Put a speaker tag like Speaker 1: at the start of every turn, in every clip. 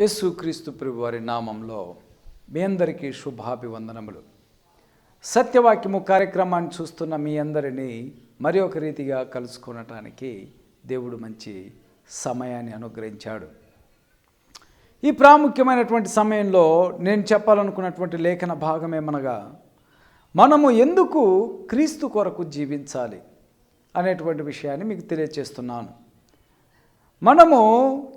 Speaker 1: యేసుక్రీస్తు ప్రభు వారి నామంలో మీ అందరికీ శుభాభివందనములు. సత్యవాక్యము కార్యక్రమాన్ని చూస్తున్న మీ అందరినీ మరి ఒక రీతిగా కలుసుకొనటానికి దేవుడు మంచి సమయాన్ని అనుగ్రహించాడు. ఈ ప్రాముఖ్యమైనటువంటి సమయంలో నేను చెప్పాలనుకున్నటువంటి లేఖన భాగం ఏమనగా మనము ఎందుకు క్రీస్తు కొరకు జీవించాలి అనేటువంటి విషయాన్ని మీకు తెలియచేస్తున్నాను. మనము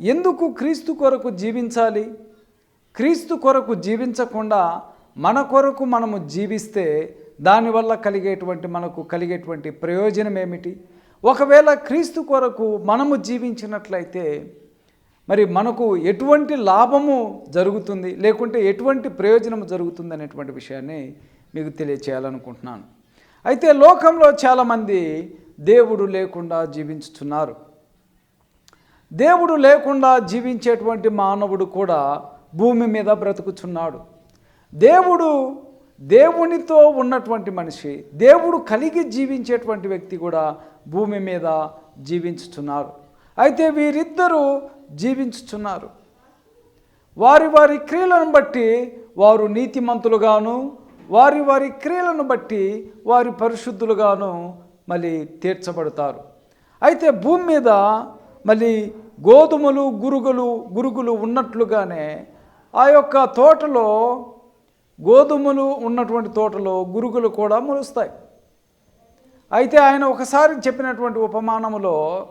Speaker 1: ఎందుకు క్రీస్తు కొరకు జీవించాలి? క్రీస్తు కొరకు జీవించకుండా మన కొరకు మనము జీవిస్తే దానివల్ల కలిగేటువంటి మనకు కలిగేటువంటి ప్రయోజనం ఏమిటి? ఒకవేళ క్రీస్తు కొరకు మనము జీవించినట్లయితే మరి మనకు ఎటువంటి లాభము జరుగుతుంది? లేకుంటే ఎటువంటి ప్రయోజనం జరుగుతుంది అనేటువంటి విషయాన్ని మీకు తెలియచేయాలనుకుంటున్నాను. అయితే లోకంలో చాలామంది దేవుడు లేకుండా జీవించుతున్నారు. దేవుడు లేకుండా జీవించేటువంటి మానవుడు కూడా భూమి మీద బ్రతుకుచున్నాడు. దేవుడు దేవునితో ఉన్నటువంటి మనిషి దేవుడు కలిగి జీవించేటువంటి వ్యక్తి కూడా భూమి మీద జీవించుతున్నారు అయితే వీరిద్దరూ జీవించుచున్నారు. వారి వారి క్రియలను బట్టి వారు నీతిమంతులుగాను వారి వారి క్రియలను బట్టి వారి పరిశుద్ధులుగాను మళ్ళీ తీర్చబడతారు. అయితే భూమి మీద మళ్ళీ గోధుమలు గురుగులు గురుగులు ఉన్నట్లుగానే ఆ యొక్క తోటలో గోధుమలు ఉన్నటువంటి తోటలో గురుగులు కూడా మొలుస్తాయి. అయితే ఆయన ఒకసారి చెప్పినటువంటి ఉపమానములో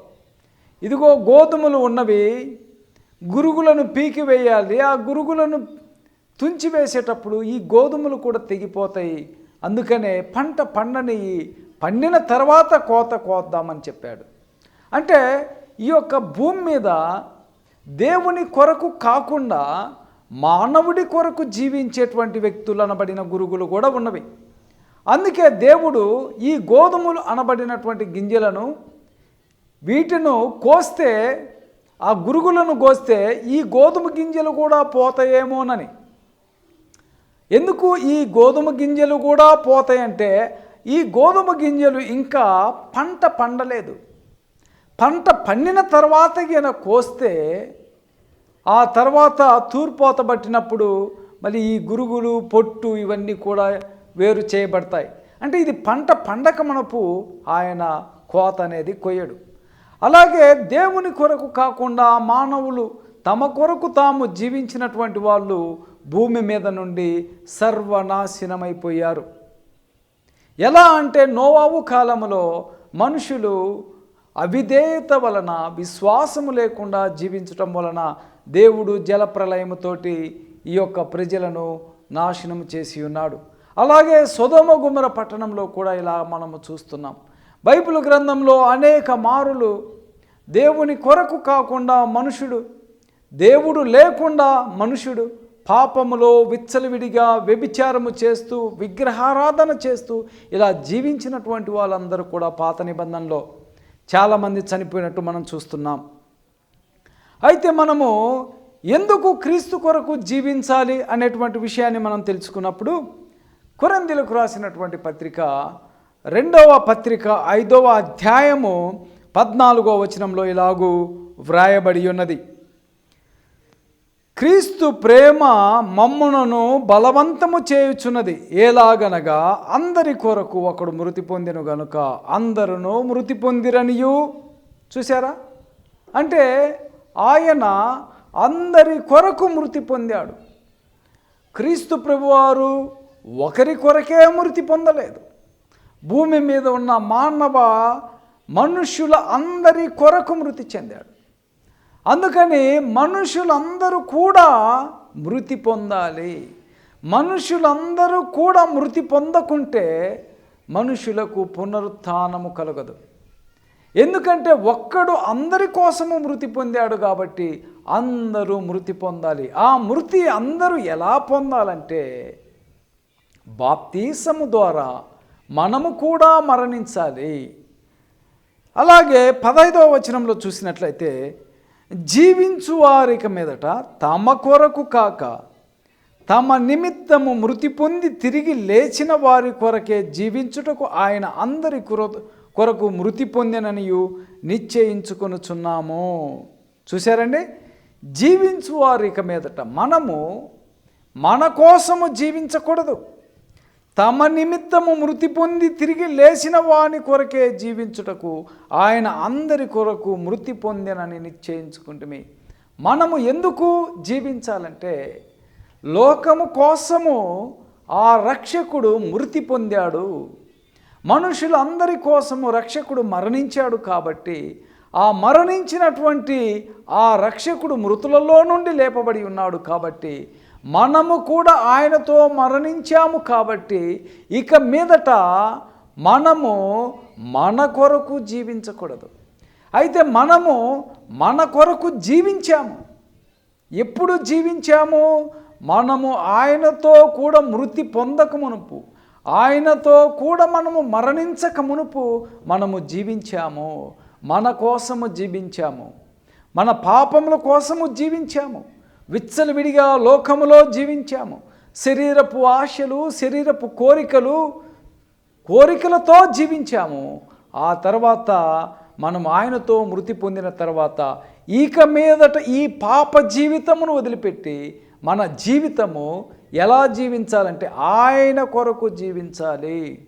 Speaker 1: ఇదిగో గోధుమలు ఉన్నవి గురుగులను పీకివేయాలి ఆ గురుగులను తుంచివేసేటప్పుడు ఈ గోధుమలు కూడా తెగిపోతాయి. అందుకనే పంట పండని పండిన తర్వాత కోత కోద్దామని చెప్పాడు. అంటే ఈ యొక్క భూమి మీద దేవుని కొరకు కాకుండా మానవుడి కొరకు జీవించేటువంటి వ్యక్తులు అనబడిన గురుగులు కూడా ఉన్నవి. అందుకే దేవుడు ఈ గోధుమలు అనబడినటువంటి గింజలను వీటిను కోస్తే ఆ గురుగులను కోస్తే ఈ గోధుమ గింజలు కూడా పోతాయేమోనని. ఎందుకు ఈ గోధుమ గింజలు కూడా పోతాయంటే ఈ గోధుమ గింజలు ఇంకా పంట పండలేదు. పంట పండిన తర్వాత ఈయన కోస్తే ఆ తర్వాత తూర్పోత పట్టినప్పుడు మళ్ళీ ఈ గురుగులు పొట్టు ఇవన్నీ కూడా వేరు చేయబడతాయి. అంటే ఇది పంట పండక మనపు ఆయన కోత అనేది కొయ్యడు. అలాగే దేవుని కొరకు కాకుండా మానవులు తమ కొరకు తాము జీవించినటువంటి వాళ్ళు భూమి మీద నుండి సర్వనాశనమైపోయారు. ఎలా అంటే నోవావు కాలంలో మనుషులు అవిధేయత వలన విశ్వాసము లేకుండా జీవించటం వలన దేవుడు జలప్రలయముతోటి ఈ యొక్క ప్రజలను నాశనం చేసి ఉన్నాడు. అలాగే సుధమ గుమర పట్టణంలో కూడా ఇలా మనము చూస్తున్నాం. బైబిల్ గ్రంథంలో అనేక మారులు దేవుని కొరకు కాకుండా మనుషుడు దేవుడు లేకుండా మనుషుడు పాపములో విచ్చలవిడిగా వ్యభిచారము చేస్తూ విగ్రహారాధన చేస్తూ ఇలా జీవించినటువంటి వాళ్ళందరూ కూడా పాత నిబంధనలో చాలామంది చనిపోయినట్టు మనం చూస్తున్నాం. అయితే మనము ఎందుకు క్రీస్తు కొరకు జీవించాలి అనేటువంటి విషయాన్ని మనం తెలుసుకున్నప్పుడు కొరందిలకు రాసినటువంటి పత్రిక రెండవ పత్రిక ఐదవ అధ్యాయము పద్నాలుగో వచనంలో ఇలాగూ వ్రాయబడి ఉన్నది. క్రీస్తు ప్రేమ మమ్మునను బలవంతము చేయుచున్నది. ఏలాగనగా అందరి కొరకు ఒకడు మృతి పొందిన గనుక అందరును మృతి పొందిరనియు. చూసారా అంటే ఆయన అందరి కొరకు మృతి పొందాడు. క్రీస్తు ప్రభువారు ఒకరి కొరకే మృతి పొందలేదు. భూమి మీద ఉన్న మానవ మనుష్యుల అందరి కొరకు మృతి చెందాడు. అందుకని మనుషులందరూ కూడా మృతి పొందాలి. మనుషులందరూ కూడా మృతి పొందకుంటే మనుషులకు పునరుత్నము కలగదు. ఎందుకంటే ఒక్కడు అందరి కోసము మృతి పొందాడు కాబట్టి అందరూ మృతి పొందాలి. ఆ మృతి అందరూ ఎలా పొందాలంటే బాప్తీసము ద్వారా మనము కూడా మరణించాలి. అలాగే పదైదవ వచనంలో చూసినట్లయితే జీవించు వారిక మీదట తమ కొరకు కాక తమ నిమిత్తము మృతి పొంది తిరిగి లేచిన వారి కొరకే జీవించుటకు ఆయన అందరి కొర కొరకు మృతి పొందిననియు నిశ్చయించుకొనుచున్నాము. చూశారండి? జీవించు వారిక మీదట మనము మన కోసము జీవించకూడదు. తమ నిమిత్తము మృతి పొంది తిరిగి లేచిన వాని కొరకే జీవించుటకు ఆయన అందరి కొరకు మృతి పొందినని నిశ్చయించుకుంటుమి. మనము ఎందుకు జీవించాలంటే లోకము కోసము ఆ రక్షకుడు మృతి పొందాడు. మనుషులందరి కోసము రక్షకుడు మరణించాడు కాబట్టి ఆ మరణించినటువంటి ఆ రక్షకుడు మృతులలో నుండి లేపబడి ఉన్నాడు కాబట్టి మనము కూడా ఆయనతో మరణించాము కాబట్టి ఇక మీదట మనము మన కొరకు జీవించకూడదు. అయితే మనము మన కొరకు జీవించాము. ఎప్పుడు జీవించాము? మనము ఆయనతో కూడా మృతి పొందక మునుపు. ఆయనతో కూడా మనము మరణించక మునుపు మనము జీవించాము. మన కోసము జీవించాము. మన పాపముల కోసము జీవించాము. విచ్చలవిడిగా లోకములో జీవించాము. శరీరపు ఆశలు శరీరపు కోరికలు కోరికలతో జీవించాము. ఆ తర్వాత మనం ఆయనతో మృతి పొందిన తర్వాత ఇక మీదట ఈ పాప జీవితమును వదిలిపెట్టి మన జీవితము ఎలా జీవించాలంటే ఆయన కొరకు జీవించాలి.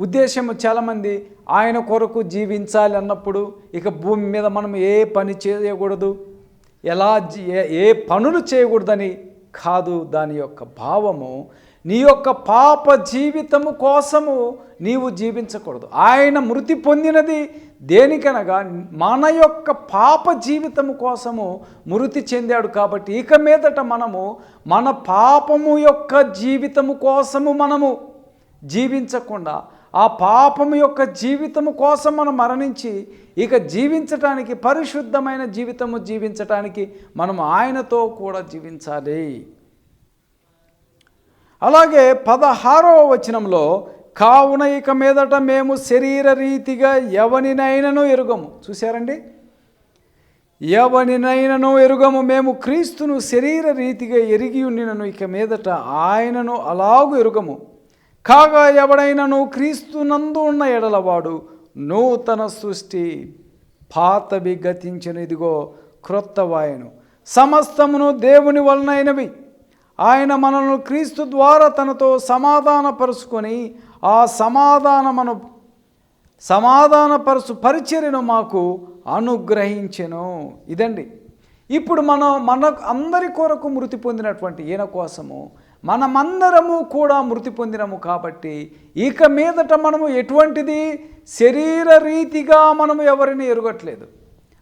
Speaker 1: ఉద్దేశము చాలామంది ఆయన కొరకు జీవించాలి అన్నప్పుడు ఇక భూమి మీద మనం ఏ పని చేయకూడదు. ఎలా జీ- ఏ- ఏ పనులు చేయకూడదని కాదు దాని యొక్క భావము. నీ యొక్క పాప జీవితము కోసము నీవు జీవించకూడదు. ఆయన మృతి పొందినది దేనికనగా మన యొక్క పాప జీవితము కోసము మృతి చెందాడు కాబట్టి ఇక మీదట మనము మన పాపము యొక్క జీవితము కోసము మనము జీవించకుండా ఆ పాపము యొక్క జీవితము కోసం మనం మరణించి ఇక జీవించటానికి పరిశుద్ధమైన జీవితము జీవించటానికి మనం ఆయనతో కూడా జీవించాలి. అలాగే పదహారవ వచనంలో కావున ఇక మీదట మేము శరీర రీతిగా ఎవనినైనను ఎరుగము. చూశారండి? ఎవనినైనను ఎరుగము. మేము క్రీస్తును శరీర రీతిగా ఎరిగి ఉండినను. ఇక మీదట ఆయనను అలాగు ఎరుగము. కాగా ఎవడైనను క్రీస్తునందు ఉన్న ఎడలవాడు నూతన సృష్టి పాతవి గతించిన. ఇదిగో క్రొత్త వాయను. సమస్తమును దేవుని వలనైనవి. ఆయన మనల్ని క్రీస్తు ద్వారా తనతో సమాధానపరుచుకొని ఆ సమాధానమును సమాధానపరచు పరిచర్యను మాకు అనుగ్రహించెను. ఇదండి. ఇప్పుడు మనం మన అందరి కొరకు మృతి పొందినటువంటి ఈయన కోసము మనమందరము కూడా మృతి పొందినము కాబట్టి ఇక మీదట మనము ఎటువంటిది? శరీర రీతిగా మనము ఎవరిని ఎరగట్లేదు.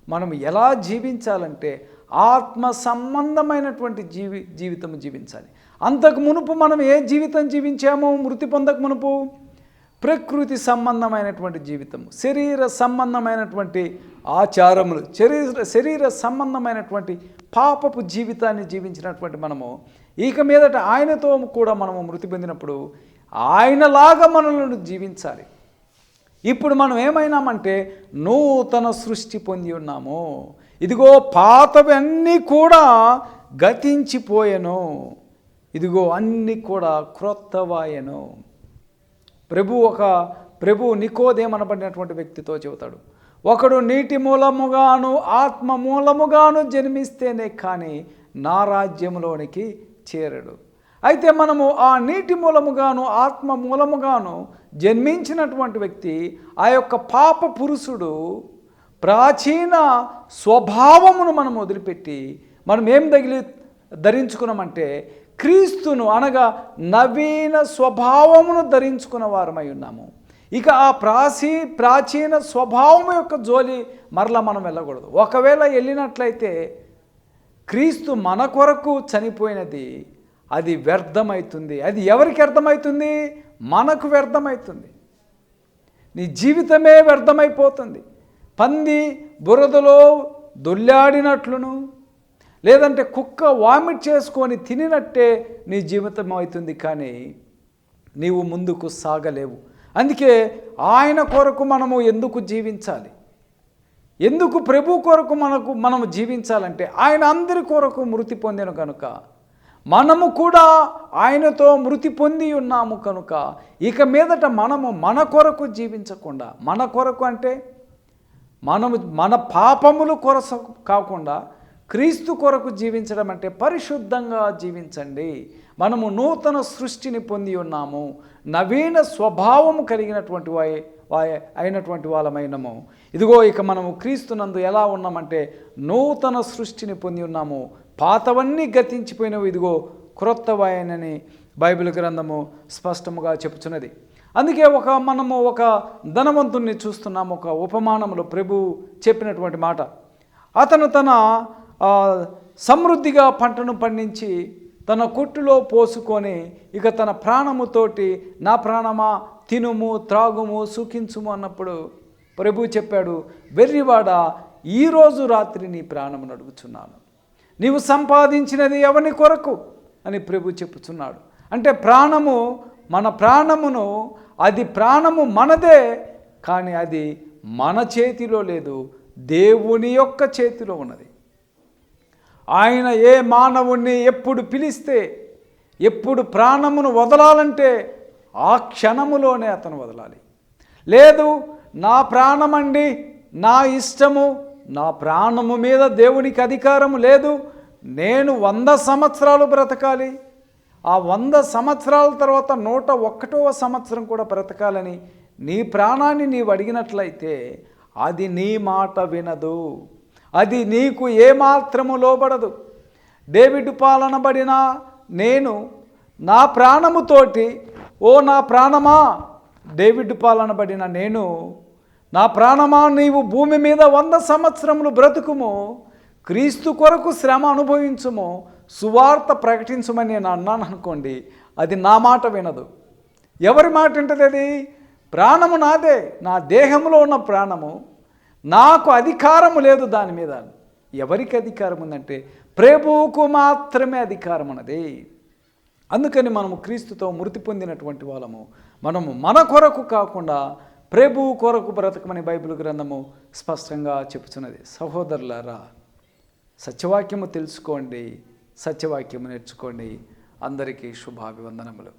Speaker 1: మనం ఎలా జీవించాలంటే ఆత్మ సంబంధమైనటువంటి జీవి జీవితం జీవించాలి. అంతకు మునుపు మనం ఏ జీవితం జీవించామో? మృతి పొందక మునుపు? ప్రకృతి సంబంధమైనటువంటి జీవితం శరీర సంబంధమైనటువంటి ఆచారములు శరీర శరీర సంబంధమైనటువంటి పాపపు జీవితాన్ని జీవించినటువంటి మనము ఇక మీదట ఆయనతో కూడా మనము మృతి పొందినప్పుడు ఆయనలాగా మనలను జీవించాలి. ఇప్పుడు మనం ఏమైనామంటే నూతన సృష్టి పొంది ఉన్నాము. ఇదిగో పాతవి అన్నీ కూడా గతించిపోయెను. ఇదిగో అన్నీ కూడా క్రొత్తవాయను. ప్రభు ఒక ప్రభు నికోదేమనబడినటువంటి వ్యక్తితో చెబుతాడు. ఒకడు నీటి మూలముగాను ఆత్మ మూలముగాను జన్మిస్తేనే కానీ నా రాజ్యంలోనికి చేరడు. అయితే మనము ఆ నీటి మూలముగాను ఆత్మ మూలముగాను జన్మించినటువంటి వ్యక్తి ఆ యొక్క పాప పురుషుడు ప్రాచీన స్వభావమును మనం వదిలిపెట్టి మనం ఏం తగిలి ధరించుకున్నామంటే క్రీస్తును అనగా నవీన స్వభావమును ధరించుకున్న వారమై ఉన్నాము. ఇక ఆ ప్రాచీ ప్రాచీన స్వభావం యొక్క జోలి మరలా మనం వెళ్ళకూడదు. ఒకవేళ వెళ్ళినట్లయితే క్రీస్తు మన కొరకు చనిపోయినది అది వ్యర్థమవుతుంది అది ఎవరికి అర్థమవుతుంది మనకు వ్యర్థమవుతుంది నీ జీవితమే వ్యర్థమైపోతుంది. పంది బురదలో దొల్లాడినట్లును లేదంటే కుక్క వామిట్ చేసుకొని తినినట్టే నీ జీవితం అవుతుంది కానీ నీవు ముందుకు సాగలేవు. అందుకే ఆయన కొరకు మనము ఎందుకు జీవించాలి? ఎందుకు ప్రభు కొరకు మనకు మనము జీవించాలంటే ఆయన అందరి కొరకు మృతి పొందిన కనుక. మనము కూడా ఆయనతో మృతి పొంది ఉన్నాము కనుక. ఇక మీదట మనము మన కొరకు జీవించకుండా మన కొరకు అంటే మనము మన పాపములు కొరస కాకుండా క్రీస్తు కొరకు జీవించడం అంటే పరిశుద్ధంగా జీవించండి. మనము నూతన సృష్టిని పొంది ఉన్నాము. నవీన స్వభావము కలిగినటువంటి వాయి అయినటువంటి వాళ్ళమైనము. ఇదిగో ఇక మనము క్రీస్తునందు ఎలా ఉన్నామంటే నూతన సృష్టిని పొంది ఉన్నాము. పాతవన్నీ గతించిపోయినవి ఇదిగో క్రొత్త వాయనని బైబిల్ గ్రంథము స్పష్టముగా చెప్పుచున్నది. అందుకే ఒక మనము ఒక ధనవంతుణ్ణి చూస్తున్నాము ఒక ఉపమానంలో ప్రభు చెప్పినటువంటి మాట. అతను తన సమృద్ధిగా పంటను పండించి తన కొట్టులో పోసుకొని ఇక తన ప్రాణముతోటి నా ప్రాణమా తినుము త్రాగుము సుఖించుము అన్నప్పుడు ప్రభు చెప్పాడు వెర్రివాడ ఈరోజు రాత్రి నీ ప్రాణమును అడుగుచున్నాను. నీవు సంపాదించినది ఎవని కొరకు? అని ప్రభు చెప్పుచున్నాడు. అంటే ప్రాణము మన ప్రాణమును అది ప్రాణము మనదే కానీ అది మన చేతిలో లేదు దేవుని యొక్క చేతిలో ఉన్నది. ఆయన ఏ మానవుణ్ణి ఎప్పుడు పిలిస్తే ఎప్పుడు ప్రాణమును వదలాలంటే ఆ క్షణములోనే అతను వదలాలి. లేదు నా ప్రాణమండి నా ఇష్టము నా ప్రాణము మీద దేవునికి అధికారము లేదు నేను వంద సంవత్సరాలు బ్రతకాలి. ఆ వంద సంవత్సరాల తర్వాత నూట ఒక్కటవ సంవత్సరం కూడా బ్రతకాలని నీ ప్రాణాన్ని నీవు అడిగినట్లయితే అది నీ మాట వినదు. అది నీకు ఏమాత్రము లోబడదు. డేవిడ్ పాలనబడిన నేను నా ప్రాణముతోటి ఓ నా ప్రాణమా? డేవిడ్ పాలనబడిన నేను నా ప్రాణమా నీవు భూమి మీద వంద సంవత్సరములు బ్రతుకుము క్రీస్తు కొరకు శ్రమ అనుభవించుము సువార్త ప్రకటించమని నేను అన్నాను అనుకోండి అది నా మాట వినదు. ఎవరి మాట ఉంటుంది అది? ప్రాణము నాదే నా దేహంలో ఉన్న ప్రాణము నాకు అధికారము లేదు దాని మీద. ఎవరికి అధికారం ఉందంటే ప్రభువుకు మాత్రమే అధికారం ఉన్నది అందుకని మనము క్రీస్తుతో మృతి పొందినటువంటి వాళ్ళము. మనము మన కొరకు కాకుండా ప్రభువు కొరకు బ్రతకమని బైబిల్ గ్రంథము స్పష్టంగా చెప్పుచున్నది సహోదరులారా సత్యవాక్యము తెలుసుకోండి సత్యవాక్యము నేర్చుకోండి. అందరికీ శుభాభివందనములు.